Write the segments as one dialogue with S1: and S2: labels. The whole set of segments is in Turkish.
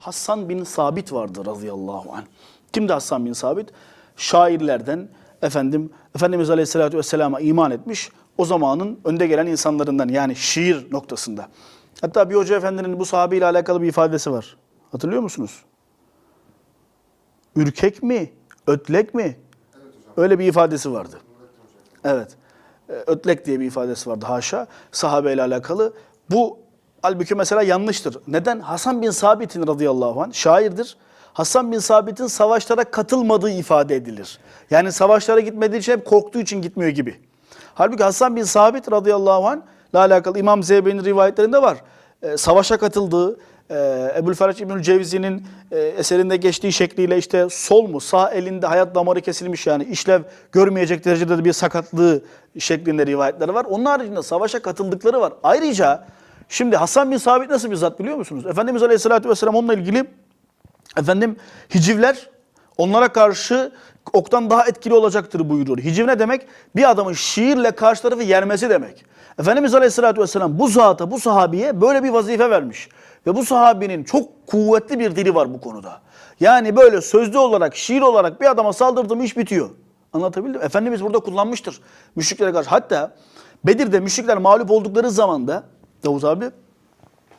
S1: Hassan bin Sabit vardı radıyallahu anh. Kimdi Hassan bin Sabit? Şairlerden efendim Efendimiz Aleyhisselatü Vesselam'a iman etmiş. O zamanın önde gelen insanlarından yani şiir noktasında. Hatta bir hoca efendinin bu sahabeyle alakalı bir ifadesi var. Hatırlıyor musunuz? Ürkek mi? Ötlek mi? Öyle bir ifadesi vardı. Evet. Ötlek diye bir ifadesi vardı haşa. Sahabeyle alakalı. Bu halbuki mesela yanlıştır. Neden? Hasan bin Sabit'in radıyallahu anh şairdir. Hasan bin Sabit'in savaşlara katılmadığı ifade edilir. Yani savaşlara gitmediği için hep korktuğu için gitmiyor gibi. Halbuki Hasan bin Sabit radıyallahu anh ile alakalı İmam Zeybe'nin rivayetlerinde var. Ee, savaşa katıldığı, e, Ebu'l Feraç İbnül Cevzi'nin e, eserinde geçtiği şekliyle işte sol mu sağ elinde hayat damarı kesilmiş yani işlev görmeyecek derecede de bir sakatlığı şeklinde rivayetleri var. Onun haricinde savaşa katıldıkları var. Ayrıca şimdi Hasan bin Sabit nasıl bir zat biliyor musunuz? Efendimiz Aleyhisselatü Vesselam onunla ilgili efendim hicivler onlara karşı oktan daha etkili olacaktır buyuruyor. Hiciv ne demek? Bir adamın şiirle karşı tarafı yermesi demek. Efendimiz Aleyhisselatü Vesselam bu zata, bu sahabiye böyle bir vazife vermiş. Ve bu sahabinin çok kuvvetli bir dili var bu konuda. Yani böyle sözlü olarak, şiir olarak bir adama saldırdım iş bitiyor. Anlatabildim mi? Efendimiz burada kullanmıştır müşriklere karşı. Hatta Bedir'de müşrikler mağlup oldukları zaman da Davuz abi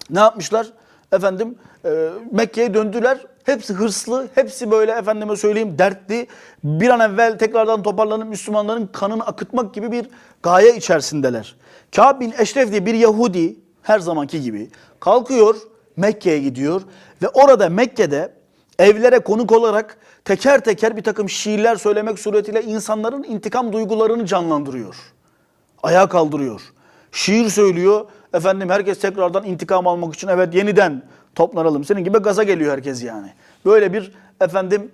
S1: ne yapmışlar? Efendim e, Mekke'ye döndüler. Hepsi hırslı, hepsi böyle efendime söyleyeyim dertli. Bir an evvel tekrardan toparlanıp Müslümanların kanını akıtmak gibi bir gaye içerisindeler. Kâb bin Eşref diye bir Yahudi her zamanki gibi kalkıyor Mekke'ye gidiyor ve orada Mekke'de evlere konuk olarak teker teker bir takım şiirler söylemek suretiyle insanların intikam duygularını canlandırıyor ayağa kaldırıyor. Şiir söylüyor. Efendim herkes tekrardan intikam almak için evet yeniden toplanalım. Senin gibi gaza geliyor herkes yani. Böyle bir efendim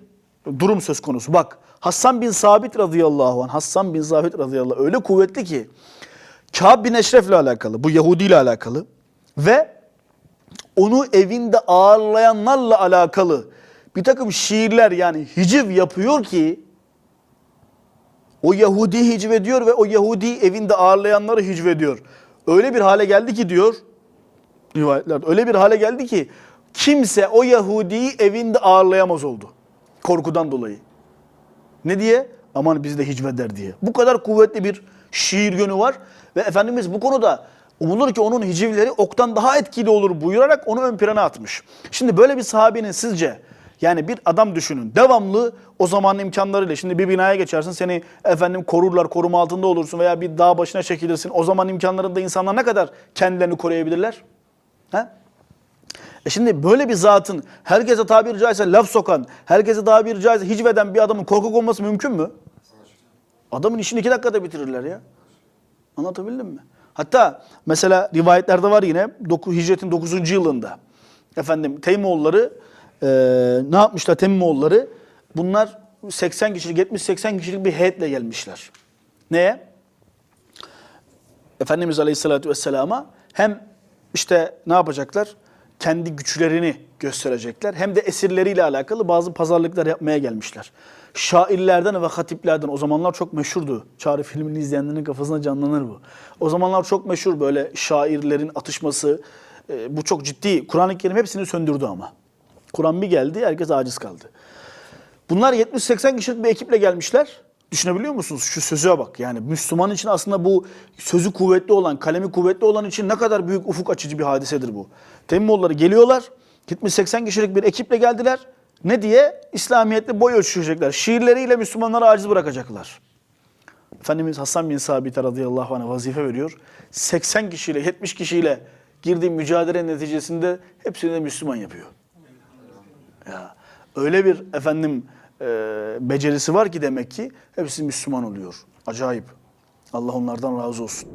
S1: durum söz konusu. Bak Hassan bin Sabit radıyallahu anh, Hassan bin Sabit radıyallahu anh öyle kuvvetli ki Kâb bin Eşref'le alakalı, bu Yahudi ile alakalı ve onu evinde ağırlayanlarla alakalı bir takım şiirler yani hiciv yapıyor ki o Yahudi hicvediyor ve o Yahudi evinde ağırlayanları hicvediyor. Öyle bir hale geldi ki diyor rivayetlerde öyle bir hale geldi ki kimse o Yahudi'yi evinde ağırlayamaz oldu. Korkudan dolayı. Ne diye? Aman bizi de hicveder diye. Bu kadar kuvvetli bir şiir yönü var ve Efendimiz bu konuda umulur ki onun hicivleri oktan daha etkili olur buyurarak onu ön plana atmış. Şimdi böyle bir sahabenin sizce yani bir adam düşünün. Devamlı o zamanın imkanlarıyla şimdi bir binaya geçersin seni efendim korurlar, koruma altında olursun veya bir dağ başına çekilirsin. O zaman imkanlarında insanlar ne kadar kendilerini koruyabilirler? Ha? E şimdi böyle bir zatın herkese tabiri caizse laf sokan, herkese tabiri caizse hicveden bir adamın korkak olması mümkün mü? Adamın işini iki dakikada bitirirler ya. Anlatabildim mi? Hatta mesela rivayetlerde var yine doku- hicretin 9. yılında. Efendim Teymoğulları e, ne yapmışlar Temmimoğulları? Bunlar 80 kişilik, 70-80 kişilik bir heyetle gelmişler. Neye? Efendimiz Aleyhisselatü Vesselam'a hem işte ne yapacaklar? Kendi güçlerini gösterecekler. Hem de esirleriyle alakalı bazı pazarlıklar yapmaya gelmişler. Şairlerden ve hatiplerden o zamanlar çok meşhurdu. Çağrı filmini izleyenlerin kafasına canlanır bu. O zamanlar çok meşhur böyle şairlerin atışması. Ee, bu çok ciddi. Kur'an-ı Kerim hepsini söndürdü ama. Kur'an bir geldi, herkes aciz kaldı. Bunlar 70-80 kişilik bir ekiple gelmişler. Düşünebiliyor musunuz? Şu söze bak. Yani Müslüman için aslında bu sözü kuvvetli olan, kalemi kuvvetli olan için ne kadar büyük ufuk açıcı bir hadisedir bu. Temimoğulları geliyorlar. 70-80 kişilik bir ekiple geldiler. Ne diye? İslamiyetle boy ölçüşecekler. Şiirleriyle Müslümanları aciz bırakacaklar. Efendimiz Hasan bin Sabit radıyallahu anh'a vazife veriyor. 80 kişiyle, 70 kişiyle girdiği mücadele neticesinde hepsini de Müslüman yapıyor. Ya öyle bir efendim e, becerisi var ki demek ki hepsi Müslüman oluyor. Acayip. Allah onlardan razı olsun.